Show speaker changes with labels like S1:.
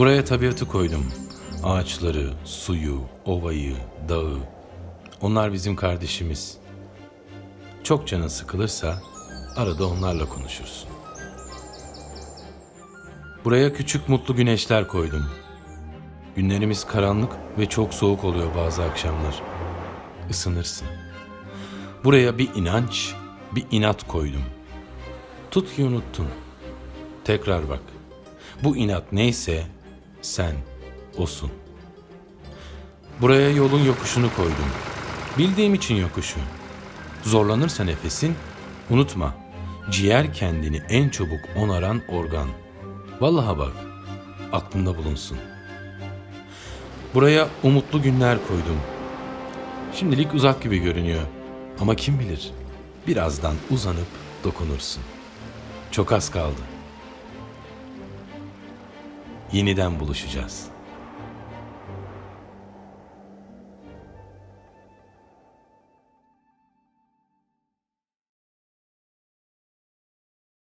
S1: Buraya tabiatı koydum. Ağaçları, suyu, ovayı, dağı. Onlar bizim kardeşimiz. Çok canın sıkılırsa arada onlarla konuşursun. Buraya küçük mutlu güneşler koydum. Günlerimiz karanlık ve çok soğuk oluyor bazı akşamlar. Isınırsın. Buraya bir inanç, bir inat koydum. Tut ki unuttun. Tekrar bak. Bu inat neyse sen osun. Buraya yolun yokuşunu koydum. Bildiğim için yokuşu. Zorlanırsa nefesin, unutma. Ciğer kendini en çabuk onaran organ. Vallaha bak, aklında bulunsun. Buraya umutlu günler koydum. Şimdilik uzak gibi görünüyor. Ama kim bilir, birazdan uzanıp dokunursun. Çok az kaldı. Yeniden buluşacağız.